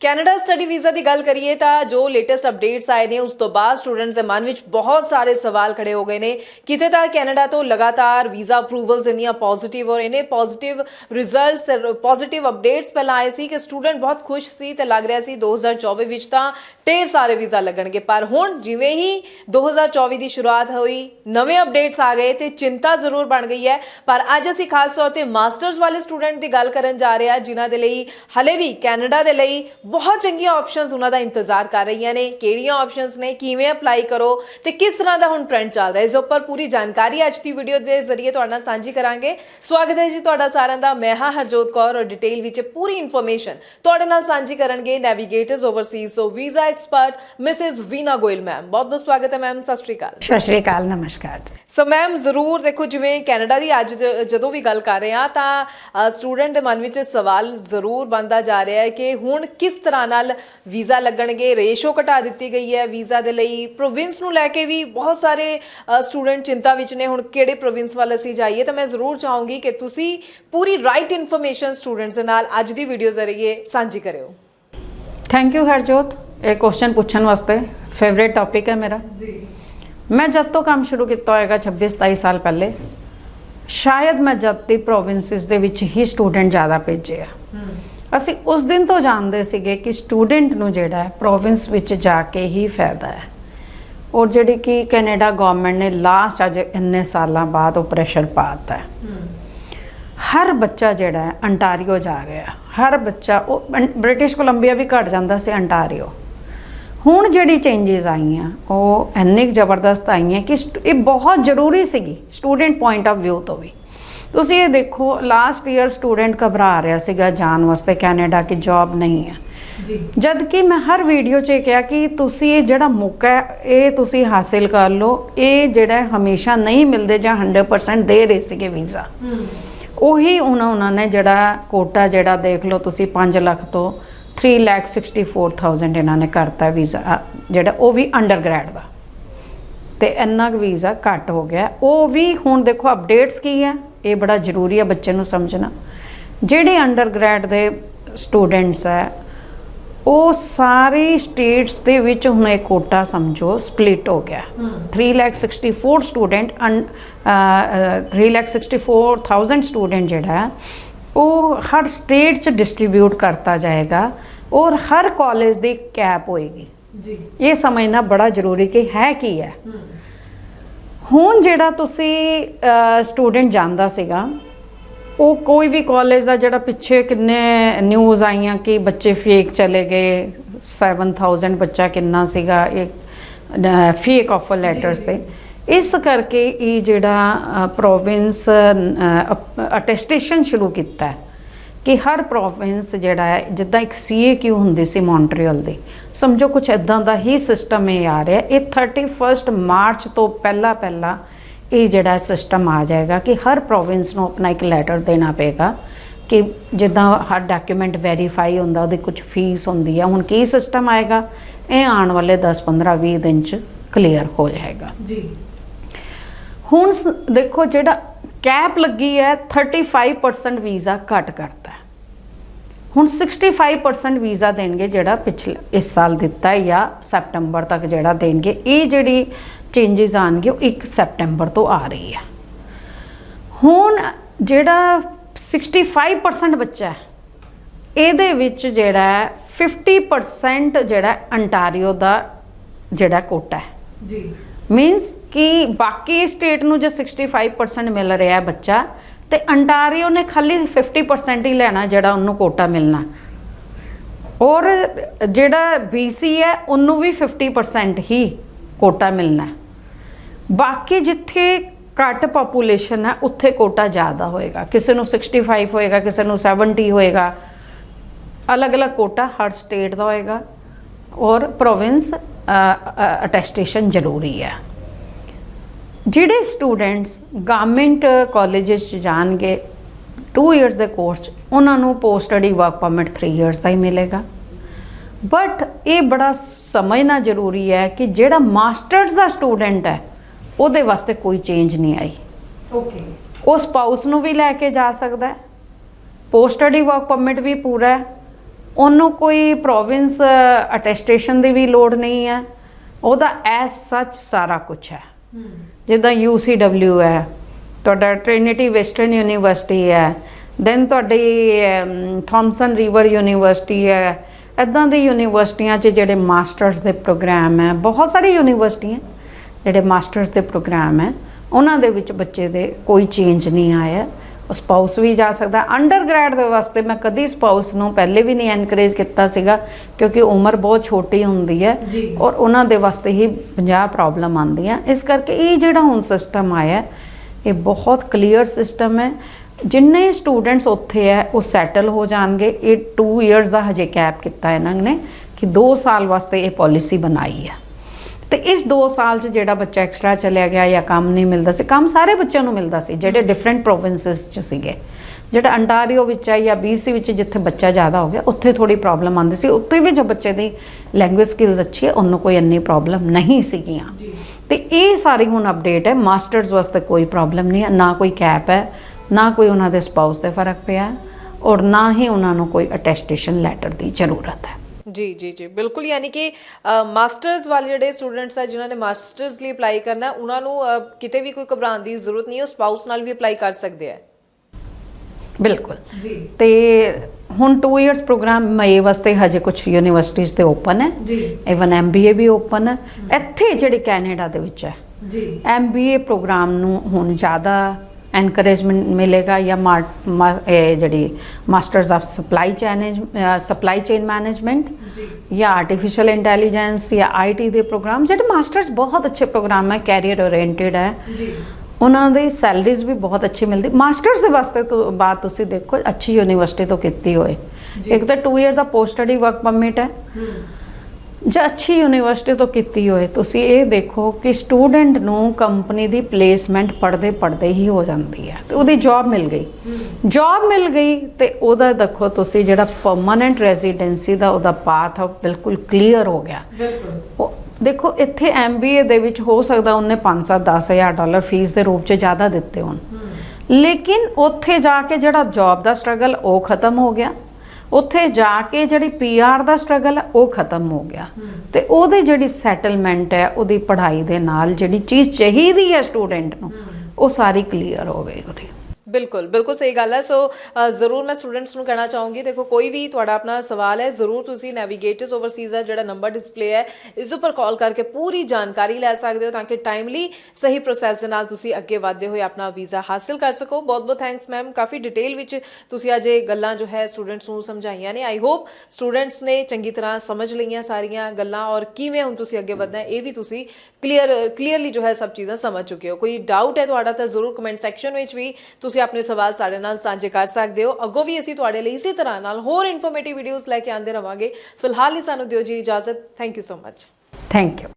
Canada study visa ਦੀ ਗੱਲ ਕਰੀਏ ਤਾਂ ਜੋ ਲੇਟੈਸਟ ਅਪਡੇਟਸ ਆਏ ਨੇ, ਉਸ ਤੋਂ ਬਾਅਦ ਸਟੂਡੈਂਟਸ ਦੇ ਮਨ ਵਿੱਚ ਬਹੁਤ ਸਾਰੇ ਸਵਾਲ ਖੜੇ ਹੋ ਗਏ ਨੇ। ਕਿਤੇ ਤਾਂ ਕੈਨੇਡਾ ਤੋਂ ਲਗਾਤਾਰ ਵੀਜ਼ਾ ਅਪਰੂਵਲਸ ਇੰਨੀਆਂ ਪੋਜ਼ਿਟਿਵ ਔਰ ਰਹੇ ਨੇ। ਪੋਜ਼ਿਟਿਵ ਰਿਜ਼ਲਟਸ ਪੋਜ਼ਿਟਿਵ ਅਪਡੇਟਸ ਪਹਿਲਾਂ ਆਏ ਸੀ ਕਿ ਸਟੂਡੈਂਟ ਬਹੁਤ ਖੁਸ਼ ਸੀ ਤੇ ਲੱਗ ਰਿਹਾ ਸੀ 2024 ਵਿੱਚ ਤਾਂ ਢੇਰ ਸਾਰੇ ਵੀਜ਼ਾ ਲੱਗਣਗੇ। ਪਰ ਹੁਣ ਜਿਵੇਂ ਹੀ 2024 ਦੀ ਸ਼ੁਰੂਆਤ ਹੋਈ, ਨਵੇਂ ਅਪਡੇਟਸ ਆ ਗਏ ਤੇ ਚਿੰਤਾ ਜ਼ਰੂਰ ਬਣ ਗਈ ਹੈ। ਪਰ ਅੱਜ ਅਸੀਂ ਖਾਸ ਤੌਰ ਤੇ ਮਾਸਟਰਸ ਵਾਲੇ ਸਟੂਡੈਂਟ ਦੀ ਗੱਲ ਕਰਨ ਜਾ ਰਹੇ ਹਾਂ, ਜਿਨ੍ਹਾਂ ਦੇ ਲਈ ਹਲੇ ਵੀ ਕੈਨੇਡਾ ਦੇ ਲਈ ਬਹੁਤ ਚੰਗੀਆਂ ਆਪਸ਼ਨਸ ਉਹਨਾਂ ਦਾ ਇੰਤਜ਼ਾਰ ਕਰ ਰਹੀਆਂ ਨੇ। ਕਿਹੜੀਆਂ ਆਪਸ਼ਨਸ ਨੇ? ਕਿਵੇਂ ਅਪਲਾਈ ਕਰੋ? ਤੇ ਕਿਸ ਤਰ੍ਹਾਂ ਦਾ ਹੁਣ ਟ੍ਰੈਂਡ ਚੱਲ ਰਿਹਾ? ਇਸ ਉੱਪਰ ਪੂਰੀ ਜਾਣਕਾਰੀ ਅੱਜ ਦੀ ਵੀਡੀਓ ਦੇ ਜ਼ਰੀਏ ਤੁਹਾਡੇ ਨਾਲ ਸਾਂਝੀ ਕਰਾਂਗੇ। ਸਵਾਗਤ ਹੈ ਜੀ ਤੁਹਾਡਾ ਸਾਰਿਆਂ ਦਾ। ਮੈਂ ਹਾਂ ਹਰਜੋਤ ਕੌਰ ਔਰ ਡਿਟੇਲ ਵਿੱਚ ਪੂਰੀ ਇਨਫੋਰਮੇਸ਼ਨ ਤੁਹਾਡੇ ਨਾਲ ਸਾਂਝੀ ਕਰਨਗੇ navigators overseas so visa expert Mrs Veena Goyal ma'am ਬਹੁਤ ਬਹੁਤ ਸਵਾਗਤ ਹੈ ਮੈਮ ਸਤਿ ਸ਼੍ਰੀ ਅਕਾਲ। ਸਤਿ ਸ਼੍ਰੀ ਅਕਾਲ ਨਮਸਕਾਰ ਸੋ ਮੈਮ ਜ਼ਰੂਰ ਦੇਖੋ ਜਿਵੇਂ ਕੈਨੇਡਾ ਦੀ ਅੱਜ ਜਦੋਂ ਵੀ ਗੱਲ ਕਰ ਰਹੇ ਆ ਤਾਂ ਸਟੂਡੈਂਟ ਦੇ ਮਨ ਵਿੱਚ ਸਵਾਲ ਜ਼ਰੂਰ ਬਣਦਾ ਜਾ ਰਿਹਾ ਹੈ ਕਿ ਹੁਣ ਕਿਸ ਤਰ੍ਹਾਂ ਨਾਲ ਵੀਜ਼ਾ ਲੱਗਣਗੇ ਰੇਸ਼ੋ ਘਟਾ ਦਿੱਤੀ ਗਈ ਹੈ ਵੀਜ਼ਾ ਦੇ ਲਈ। ਪ੍ਰੋਵਿੰਸ ਨੂੰ ਲੈ ਕੇ ਵੀ ਬਹੁਤ ਸਾਰੇ ਸਟੂਡੈਂਟ ਚਿੰਤਾ ਵਿੱਚ ਨੇ ਹੁਣ ਕਿਹੜੇ ਪ੍ਰੋਵਿੰਸ ਵੱਲ ਅਸੀਂ ਜਾਈਏ? ਤਾਂ ਮੈਂ ਜ਼ਰੂਰ ਚਾਹੂੰਗੀ ਕਿ ਤੁਸੀਂ ਪੂਰੀ ਰਾਈਟ ਇਨਫੋਰਮੇਸ਼ਨ ਸਟੂਡੈਂਟਸ ਦੇ ਨਾਲ ਅੱਜ ਦੀ ਵੀਡੀਓ ਜ਼ਰੀਏ ਸਾਂਝੀ ਕਰਿਓ। Thank you Harjot. ਇਹ ਕੁਐਸਚਨ ਪੁੱਛਣ ਵਾਸਤੇ ਫੇਵਰੇਟ ਟੌਪਿਕ ਹੈ ਮੇਰਾ। ਜੀ। ਮੈਂ ਜਦ ਤੋਂ ਕੰਮ ਸ਼ੁਰੂ ਕੀਤਾ ਹੋਏਗਾ 26 27 ਸਾਲ ਪਹਿਲੇ ਸ਼ਾਇਦ ਮੈਂ ਜਦ ਦੀ ਪ੍ਰੋਵਿੰਸਸ ਦੇ ਵਿੱਚ ਹੀ ਸਟੂਡੈਂਟ ਜ਼ਿਆਦਾ ਭੇਜੇ ਆ। ਅਸੀਂ ਉਸ ਦਿਨ ਤੋਂ ਜਾਣਦੇ ਸੀਗੇ ਕਿ ਸਟੂਡੈਂਟ ਨੂੰ ਜਿਹੜਾ ਹੈ ਪ੍ਰੋਵਿੰਸ ਵਿੱਚ ਜਾ ਕੇ ਹੀ ਫਾਇਦਾ ਹੈ। ਔਰ ਜਿਹੜੀ ਕਿ ਕੈਨੇਡਾ ਗਵਰਨਮੈਂਟ ਨੇ ਲਾਸਟ ਅੱਜ ਇੰਨੇ ਸਾਲਾਂ ਬਾਅਦ ਉਹ ਪ੍ਰੈਸ਼ਰ ਪਾਤਾ ਹੈ। ਹਰ ਬੱਚਾ ਜਿਹੜਾ ਹੈ ਅੰਟਾਰੀਓ ਜਾ ਰਿਹਾ ਹਰ ਬੱਚਾ ਉਹ ਬ੍ਰਿਟਿਸ਼ ਕੋਲੰਬੀਆ ਵੀ ਘਟ ਜਾਂਦਾ ਸੀ ਅੰਟਾਰੀਓ ਹੁਣ ਜਿਹੜੀ ਚੇਂਜਸ ਆਈਆਂ, ਉਹ ਇੰਨੀ ਕੁ ਜ਼ਬਰਦਸਤ ਆਈਆਂ ਕਿ ਸਟ- ਇਹ ਬਹੁਤ ਜ਼ਰੂਰੀ ਸੀਗੀ ਸਟੂਡੈਂਟ ਪੁਆਇੰਟ ਆਫ View ਤੋਂ ਵੀ। ਤੁਸੀਂ ਇਹ ਦੇਖੋ ਲਾਸਟ ਈਅਰ ਸਟੂਡੈਂਟ ਘਬਰਾ ਰਿਹਾ ਸੀਗਾ ਜਾਣ ਵਾਸਤੇ ਕੈਨੇਡਾ ਕਿ ਜੌਬ ਨਹੀਂ ਹੈ। ਜੀ। ਜਦ ਕਿ ਮੈਂ ਹਰ ਵੀਡੀਓ 'ਚ ਇਹ ਕਿਹਾ ਕਿ ਤੁਸੀਂ ਇਹ ਜਿਹੜਾ ਮੌਕਾ ਹੈ ਇਹ ਤੁਸੀਂ ਹਾਸਿਲ ਕਰ ਲਓ। ਇਹ ਜਿਹੜਾ ਹਮੇਸ਼ਾ ਨਹੀਂ ਮਿਲਦੇ ਜਾਂ 100% ਦੇ ਰਹੇ ਸੀਗੇ ਵੀਜ਼ਾ। ਉਹੀ ਉਹਨਾਂ ਉਹਨਾਂ ਨੇ ਜਿਹੜਾ ਕੋਟਾ ਜਿਹੜਾ ਦੇਖ ਲਓ ਤੁਸੀਂ 5 ਲੱਖ ਤੋਂ 364000 ਇਹਨਾਂ ਨੇ ਕਰਤਾ ਵੀਜ਼ਾ ਜਿਹੜਾ ਉਹ ਵੀ ਅੰਡਰ ਗ੍ਰੈਡ ਦਾ। ਤੇ ਇੰਨਾ ਕੁ ਵੀਜ਼ਾ ਘੱਟ ਹੋ ਗਿਆ। ਉਹ ਵੀ ਹੁਣ ਦੇਖੋ ਅਪਡੇਟਸ ਕੀ ਹੈ? ਇਹ ਬੜਾ ਜ਼ਰੂਰੀ ਹੈ ਬੱਚੇ ਨੂੰ ਸਮਝਣਾ। ਜਿਹੜੇ ਅੰਡਰ ਗ੍ਰੈਡ ਦੇ ਸਟੂਡੈਂਟਸ ਹੈ ਉਹ ਸਾਰੀ ਸਟੇਟਸ ਦੇ ਵਿੱਚ ਹੁਣ ਇਹ ਕੋਟਾ ਸਮਝੋ ਸਪਲਿਟ ਹੋ ਗਿਆ। 364000 ਸਟੂਡੈਂਟ 364000 ਸਟੂਡੈਂਟ ਜਿਹੜਾ ਉਹ ਹਰ ਸਟੇਟ ਚ ਡਿਸਟ੍ਰੀਬਿਊਟ ਕਰਤਾ ਜਾਏਗਾ ਔਰ ਹਰ ਕਾਲਜ ਦੀ ਕੈਪ ਹੋਏਗੀ। ਜੀ। ਇਹ ਸਮਝਣਾ ਬੜਾ ਜ਼ਰੂਰੀ ਕਿ ਹੈ ਕੀ ਹੈ। ਹੁਣ ਜਿਹੜਾ ਤੁਸੀਂ ਸਟੂਡੈਂਟ ਜਾਂਦਾ ਸੀਗਾ ਉਹ ਕੋਈ ਵੀ ਕਾਲਜ ਦਾ ਜਿਹੜਾ ਪਿੱਛੇ ਕਿੰਨੇ ਨਿਊਜ਼ ਆਈਆਂ ਕਿ ਬੱਚੇ ਫੇਕ ਚਲੇ ਗਏ 7000 ਬੱਚਾ ਕਿੰਨਾ ਸੀਗਾ ਇਹ ਫੇਕ ਆਫਰ ਲੈਟਰਸ ਤੇ। ਇਸ ਕਰਕੇ ਇਹ ਜਿਹੜਾ ਪ੍ਰੋਵਿੰਸ ਅਟੈਸਟੇਸ਼ਨ ਸ਼ੁਰੂ ਕੀਤਾ ਹੈ। ਕਿ ਹਰ ਪ੍ਰੋਵਿੰਸ ਜਿਹੜਾ ਹੈ ਜਿੱਦਾਂ ਇੱਕ ਸੀਏਕਿਊ ਹੁੰਦੀ ਸੀ ਮੌਂਟਰੀਅਲ ਦੀ ਸਮਝੋ ਕੁਝ ਇਦਾਂ ਦਾ ਹੀ ਸਿਸਟਮ ਇਹ ਆ ਰਿਹਾ। ਇਹ 31 ਮਾਰਚ ਤੋਂ ਪਹਿਲਾਂ ਪਹਿਲਾਂ ਇਹ ਜਿਹੜਾ ਸਿਸਟਮ ਆ ਜਾਏਗਾ ਕਿ ਹਰ ਪ੍ਰੋਵਿੰਸ ਨੂੰ ਆਪਣਾ ਇੱਕ ਲੈਟਰ ਦੇਣਾ ਪਏਗਾ ਕਿ ਜਿੱਦਾਂ ਹਰ ਡਾਕੂਮੈਂਟ ਵੈਰੀਫਾਈ ਹੁੰਦਾ ਉਹਦੀ ਕੁਝ ਫੀਸ ਹੁੰਦੀ ਹੈ ਹੁਣ ਕੀ ਸਿਸਟਮ ਆਏਗਾ? ਇਹ ਆਉਣ ਵਾਲੇ 10 15 20 ਦਿਨ ਚ ਕਲੀਅਰ ਹੋ ਜਾਏਗਾ। ਜੀ। ਹੁਣ ਦੇਖੋ ਜਿਹੜਾ ਕੈਪ ਲੱਗੀ ਹੈ 35% ਵੀਜ਼ਾ ਘੱਟ ਕਰਤਾ। ਹੁਣ 65% ਵੀਜ਼ਾ ਦੇਣਗੇ ਜਿਹੜਾ ਪਿਛਲੇ ਇਸ ਸਾਲ ਦਿੱਤਾ ਹੈ ਜਾਂ ਸੈਪਟੈਂਬਰ ਤੱਕ ਜਿਹੜਾ ਦੇਣਗੇ। ਇਹ ਜਿਹੜੀ ਚੇਂਜਸ ਆਣਗੇ ਉਹ 1 ਸੈਪਟੈਂਬਰ ਤੋਂ ਆ ਰਹੀ ਹੈ ਹੁਣ ਜਿਹੜਾ 65% ਬੱਚਾ ਹੈ ਇਹਦੇ ਵਿੱਚ ਜਿਹੜਾ ਹੈ 50% ਜਿਹੜਾ ਅੰਟਾਰੀਓ ਦਾ ਜਿਹੜਾ ਕੋਟਾ ਹੈ। ਜੀ। ਮੀਨਸ ਕਿ ਬਾਕੀ ਸਟੇਟ ਨੂੰ ਜੇ 65% ਮਿਲ ਰਿਹਾ ਹੈ ਬੱਚਾ ਤੇ ਅੰਟਾਰੀਓ ਨੇ ਖਾਲੀ 50% ਹੀ ਲੈਣਾ ਜਿਹੜਾ ਉਹਨੂੰ ਕੋਟਾ ਮਿਲਣਾ। ਔਰ ਜਿਹੜਾ BC ਹੈ, ਉਹਨੂੰ ਵੀ 50% ਹੀ ਕੋਟਾ ਮਿਲਣਾ ਬਾਕੀ ਜਿੱਥੇ ਘੱਟ ਪੋਪੂਲੇਸ਼ਨ ਹੈ, ਉੱਥੇ ਕੋਟਾ ਜ਼ਿਆਦਾ ਹੋਏਗਾ। ਕਿਸੇ ਨੂੰ 65 ਹੋਏਗਾ, ਕਿਸੇ ਨੂੰ 70 ਹੋਏਗਾ। ਅਲੱਗ-ਅਲੱਗ ਕੋਟਾ ਹਰ ਸਟੇਟ ਦਾ ਹੋਏਗਾ। ਔਰ ਪ੍ਰੋਵਿੰਸ ਅਟੈਸਟੇਸ਼ਨ ਜ਼ਰੂਰੀ ਹੈ। ਜਿਹੜੇ ਸਟੂਡੈਂਟਸ ਗਵਰਨਮੈਂਟ ਕਾਲਜਸ ਚ ਜਾਣਗੇ 2 ਇਅਰਸ ਦੇ ਕੋਰਸ 'ਚ ਉਹਨਾਂ ਨੂੰ post study work permit 3 years ਦਾ ਹੀ ਮਿਲੇਗਾ। ਬਟ ਇਹ ਬੜਾ ਸਮਝਣਾ ਜ਼ਰੂਰੀ ਹੈ ਕਿ ਜਿਹੜਾ ਮਾਸਟਰਸ ਦਾ ਸਟੂਡੈਂਟ ਹੈ ਉਹਦੇ ਵਾਸਤੇ ਕੋਈ ਚੇਂਜ ਨਹੀਂ ਆਈ। ਓਕੇ ਉਹ ਸਪਾਊਸ ਨੂੰ ਵੀ ਲੈ ਕੇ ਜਾ ਸਕਦਾ ਹੈ। ਪੋਸਟ ਸਟੱਡੀ ਵਰਕ ਪਰਮਿਟ ਵੀ ਪੂਰਾ ਹੈ। ਉਹਨੂੰ ਕੋਈ ਪ੍ਰੋਵਿੰਸ ਅਟੈਸਟੇਸ਼ਨ ਦੀ ਵੀ ਲੋੜ ਨਹੀਂ ਹੈ। ਉਹਦਾ ਐਸ ਸੱਚ ਸਾਰਾ ਕੁਝ ਹੈ। ਜਿੱਦਾਂ UCW ਹੈ, ਤੁਹਾਡਾ ਟ੍ਰਿਨਿਟੀ ਵੈਸਟਰਨ ਯੂਨੀਵਰਸਿਟੀ ਹੈ ਦੈਨ ਤੁਹਾਡੀ ਥਾਮਸਨ ਰਿਵਰ ਯੂਨੀਵਰਸਿਟੀ ਹੈ ਇਦਾਂ ਦੀ ਯੂਨੀਵਰਸਿਟੀਆਂ 'ਚ ਜਿਹੜੇ ਮਾਸਟਰਸ ਦੇ ਪ੍ਰੋਗਰਾਮ ਹੈ, ਬਹੁਤ ਸਾਰੀ ਯੂਨੀਵਰਸਿਟੀਆਂ ਜਿਹੜੇ ਮਾਸਟਰਸ ਦੇ ਪ੍ਰੋਗਰਾਮ ਹੈ, ਉਹਨਾਂ ਦੇ ਵਿੱਚ ਬੱਚੇ ਦੇ ਕੋਈ ਚੇਂਜ ਨਹੀਂ ਆਇਆ। ਸਪਾਊਸ ਵੀ ਜਾ ਸਕਦਾ। ਅੰਡਰ ਗ੍ਰੈਡ ਦੇ ਵਾਸਤੇ ਮੈਂ ਕਦੀ ਸਪਾਊਸ ਨੂੰ ਪਹਿਲੇ ਵੀ ਨਹੀਂ ਐਨਕਰੇਜ ਕੀਤਾ ਸੀਗਾ ਕਿਉਂਕਿ ਉਮਰ ਬਹੁਤ ਛੋਟੀ ਹੁੰਦੀ ਹੈ ਔਰ ਉਹਨਾਂ ਦੇ ਵਾਸਤੇ ਹੀ 50 ਪ੍ਰੋਬਲਮ ਆਉਂਦੀਆਂ। ਇਸ ਕਰਕੇ ਇਹ ਜਿਹੜਾ ਹੁਣ ਸਿਸਟਮ ਆਇਆ ਇਹ ਬਹੁਤ ਕਲੀਅਰ ਸਿਸਟਮ ਹੈ। ਜਿੰਨੇ ਸਟੂਡੈਂਟਸ ਉੱਥੇ ਹੈ ਉਹ ਸੈਟਲ ਹੋ ਜਾਣਗੇ। ਇਹ 2 ਇਅਰਸ ਦਾ ਹਜੇ ਕੈਪ ਕੀਤਾ ਇਹਨਾਂ ਨੇ ਕਿ 2 ਸਾਲ ਵਾਸਤੇ ਇਹ ਪਾਲਿਸੀ ਬਣਾਈ ਹੈ। ਤੇ ਇਸ 2 ਸਾਲ 'ਚ ਜਿਹੜਾ ਬੱਚਾ ਐਕਸਟਰਾ ਚਲਿਆ ਗਿਆ ਜਾਂ ਕੰਮ ਨਹੀਂ ਮਿਲਦਾ ਸੀ ਕੰਮ ਸਾਰੇ ਬੱਚਿਆਂ ਨੂੰ ਮਿਲਦਾ ਸੀ ਜਿਹੜੇ ਡਿਫਰੈਂਟ ਪ੍ਰੋਵਿੰਸਸ 'ਚ ਸੀਗੇ। ਜਿਹੜਾ ਅੰਟਾਰੀਓ ਵਿੱਚ ਹੈ ਜਾਂ BC ਵਿੱਚ ਜਿੱਥੇ ਬੱਚਾ ਜ਼ਿਆਦਾ ਹੋ ਗਿਆ ਉੱਥੇ ਥੋੜੀ ਪ੍ਰੋਬਲਮ ਆਉਂਦੀ ਸੀ। ਉੱਥੇ ਵੀ ਜੋ ਬੱਚੇ ਦੀ ਲੈਂਗੁਏਜ ਸਕਿੱਲਸ ਅੱਛੀ ਹੈ ਉਹਨੂੰ ਕੋਈ ਇੰਨੀ ਪ੍ਰੋਬਲਮ ਨਹੀਂ ਸੀਗੀਆਂ। ਤੇ ਇਹ ਸਾਰੀ ਹੁਣ ਅਪਡੇਟ ਹੈ ਮਾਸਟਰਸ ਵਾਸਤੇ ਕੋਈ ਪ੍ਰੋਬਲਮ ਨਹੀਂ ਹੈ ਨਾ ਕੋਈ ਕੈਪ ਹੈ ਨਾ ਕੋਈ ਉਹਨਾਂ ਦੇ ਸਪਾਊਸ ਤੇ ਫ਼ਰਕ ਪਿਆ ਔਰ ਨਾ ਹੀ ਉਹਨਾਂ ਨੂੰ ਕੋਈ ਅਟੈਸਟੇਸ਼ਨ ਲੈਟਰ ਦੀ ਜ਼ਰੂਰਤ ਹੈ। ਜੀ ਜੀ ਜੀ ਬਿਲਕੁਲ ਯਾਨੀ ਕਿ ਮਾਸਟਰਸ ਵਾਲੇ ਜਿਹੜੇ ਸਟੂਡੈਂਟਸ ਆ ਜਿਨ੍ਹਾਂ ਨੇ ਮਾਸਟਰਸ ਲਈ ਅਪਲਾਈ ਕਰਨਾ ਉਹਨਾਂ ਨੂੰ ਅ, ਕਿਤੇ ਵੀ ਕੋਈ ਘਬਰਾਉਣ ਦੀ ਜ਼ਰੂਰਤ ਨਹੀਂ ਹੈ ਉਹ ਸਪਾਊਸ ਨਾਲ ਵੀ ਅਪਲਾਈ ਕਰ ਸਕਦੇ ਆ। ਬਿਲਕੁਲ। ਜੀ। ਤੇ ਹੁਣ 2 ਇਅਰਸ ਪ੍ਰੋਗਰਾਮ ਮਈ ਵਾਸਤੇ ਹਜੇ ਕੁਝ ਯੂਨੀਵਰਸਿਟੀਜ਼ ਤੇ ਓਪਨ ਹੈ। ਜੀ। ਇਵਨ ਐਮਬੀਏ ਵੀ ਓਪਨ ਹੈ। ਇੱਥੇ ਜਿਹੜੇ ਕੈਨੇਡਾ ਦੇ ਵਿੱਚ ਹੈ। ਜੀ। ਐਮਬੀਏ ਪ੍ਰੋਗਰਾਮ ਨੂੰ ਹੁਣ ਜ਼ਿਆਦਾ ਐਨਕਰੇਜਮੈਂਟ ਮਿਲੇਗਾ ਜਾਂ ਜਿਹੜੀ masters of supply chain supply chain management ਜਾਂ ਆਰਟੀਫੀਸ਼ੀਅਲ ਇੰਟੈਲੀਜੈਂਸ ਜਾਂ ਆਈਟੀ ਦੇ ਪ੍ਰੋਗਰਾਮ ਜਿਹੜੇ ਮਾਸਟਰਸ ਬਹੁਤ ਅੱਛੇ ਪ੍ਰੋਗਰਾਮ ਹੈ ਕੈਰੀਅਰ ਓਰੀਐਂਟਡ ਹੈ ਜੀ ਉਹਨਾਂ ਦੀ ਸੈਲਰੀਜ਼ ਵੀ ਬਹੁਤ ਅੱਛੀ ਮਿਲਦੀ ਮਾਸਟਰਸ ਦੇ ਵਾਸਤੇ ਤੋਂ ਬਾਅਦ ਤੁਸੀਂ ਦੇਖੋ ਅੱਛੀ ਯੂਨੀਵਰਸਿਟੀ ਤੋਂ ਕੀਤੀ ਹੋਏ ਇੱਕ ਤਾਂ 2 ਇਅਰ ਦਾ ਪੋਸਟ ਸਟੱਡੀ ਵਰਕ ਪਰਮਿਟ ਹੈ ਜੇ ਅੱਛੀ ਯੂਨੀਵਰਸਿਟੀ ਤੋਂ ਕੀਤੀ ਹੋਏ ਤੁਸੀਂ ਇਹ ਦੇਖੋ ਕਿ ਸਟੂਡੈਂਟ ਨੂੰ ਕੰਪਨੀ ਦੀ ਪਲੇਸਮੈਂਟ ਪੜਦੇ ਪੜਦੇ ਹੀ ਹੋ ਜਾਂਦੀ ਹੈ ਤੇ ਉਹਦੀ ਜੌਬ ਮਿਲ ਗਈ। ਜੌਬ ਮਿਲ ਗਈ ਤੇ ਉਹਦਾ ਦੇਖੋ ਤੁਸੀਂ ਜਿਹੜਾ ਪਰਮਨੈਂਟ ਰੈਜ਼ੀਡੈਂਸੀ ਦਾ ਉਹਦਾ ਪਾਥ ਬਿਲਕੁਲ ਕਲੀਅਰ ਹੋ ਗਿਆ। ਬਿਲਕੁਲ। ਦੇਖੋ ਇੱਥੇ ਐਮਬੀਏ ਦੇ ਵਿੱਚ ਹੋ ਸਕਦਾ ਉਹਨੇ 5-7 10000 ਡਾਲਰ ਫੀਸ ਦੇ ਰੂਪ 'ਚ ਜ਼ਿਆਦਾ ਦਿੱਤੇ ਹੋਣ। ਲੇਕਿਨ ਉੱਥੇ ਜਾ ਕੇ ਜਿਹੜਾ ਜੌਬ ਦਾ ਸਟਰਗਲ ਉਹ ਖਤਮ ਹੋ ਗਿਆ। ਉੱਥੇ ਜਾ ਕੇ ਜਿਹੜੀ ਪੀਆਰ ਦਾ ਸਟਰਗਲ ਹੈ ਉਹ ਖਤਮ ਹੋ ਗਿਆ। ਤੇ ਉਹਦੀ ਜਿਹੜੀ ਸੈਟਲਮੈਂਟ ਹੈ, ਉਹਦੀ ਪੜ੍ਹਾਈ ਦੇ ਨਾਲ ਜਿਹੜੀ ਚੀਜ਼ ਚਾਹੀਦੀ ਹੈ ਸਟੂਡੈਂਟ ਨੂੰ, ਉਹ ਸਾਰੀ ਕਲੀਅਰ ਹੋ ਗਈ ਉਹਦੀ। ਬਿਲਕੁਲ ਬਿਲਕੁਲ ਸਹੀ ਗੱਲ ਹੈ। ਸੋ ਜ਼ਰੂਰ ਮੈਂ ਸਟੂਡੈਂਟਸ ਨੂੰ ਕਹਿਣਾ ਚਾਹੂੰਗੀ, ਦੇਖੋ ਕੋਈ ਵੀ ਤੁਹਾਡਾ ਆਪਣਾ ਸਵਾਲ ਹੈ, ਜ਼ਰੂਰ ਤੁਸੀਂ ਨੈਵੀਗੇਟਰਸ ਓਵਰਸੀਜ਼ ਦਾ ਜਿਹੜਾ ਨੰਬਰ ਡਿਸਪਲੇ ਹੈ, ਇਸ ਉੱਪਰ ਕਾਲ ਕਰਕੇ ਪੂਰੀ ਜਾਣਕਾਰੀ ਲੈ ਸਕਦੇ ਹੋ ਤਾਂ ਕਿ ਟਾਈਮਲੀ ਸਹੀ ਪ੍ਰੋਸੈਸ ਦੇ ਨਾਲ ਤੁਸੀਂ ਅੱਗੇ ਵਧਦੇ ਹੋਏ ਆਪਣਾ ਵੀਜ਼ਾ ਹਾਸਲ ਕਰ ਸਕੋ। ਬਹੁਤ ਬਹੁਤ ਥੈਂਕਸ ਮੈਮ ਕਾਫੀ ਡਿਟੇਲ ਵਿੱਚ ਤੁਸੀਂ ਅੱਜ ਇਹ ਗੱਲਾਂ ਜੋ ਹੈ ਸਟੂਡੈਂਟਸ ਨੂੰ ਸਮਝਾਈਆਂ ਨੇ। ਆਈ ਹੋਪ ਸਟੂਡੈਂਟਸ ਨੇ ਚੰਗੀ ਤਰ੍ਹਾਂ ਸਮਝ ਲਈਆਂ ਸਾਰੀਆਂ ਗੱਲਾਂ ਔਰ ਕਿਵੇਂ ਹੁਣ ਤੁਸੀਂ ਅੱਗੇ ਵਧਣਾ ਇਹ ਵੀ ਤੁਸੀਂ ਕਲੀਅਰ ਕਲੀਅਰਲੀ ਜੋ ਹੈ ਸਭ ਚੀਜ਼ਾਂ ਸਮਝ ਚੁੱਕੇ ਹੋ। ਕੋਈ ਡਾਊਟ ਹੈ ਤੁਹਾਡਾ ਤਾਂ ਜ਼ਰੂਰ ਕਮੈਂਟ ਸੈਕਸ਼ਨ ਵਿੱਚ ਵੀ ਤੁਸੀਂ ਆਪਣੇ ਸਵਾਲ ਸਾਡੇ ਨਾਲ ਸਾਂਝੇ ਕਰ ਸਕਦੇ ਹੋ। ਅੱਗੋਂ ਵੀ ਅਸੀਂ ਤੁਹਾਡੇ ਲਈ ਇਸੇ ਤਰ੍ਹਾਂ ਨਾਲ ਹੋਰ ਇਨਫੋਰਮੇਟਿਵ ਵੀਡੀਓਜ਼ ਲੈ ਕੇ ਆਉਂਦੇ ਰਵਾਂਗੇ। ਫਿਲਹਾਲ ਹੀ ਸਾਨੂੰ ਦਿਓ ਜੀ ਇਜਾਜ਼ਤ। Thank you so much thank you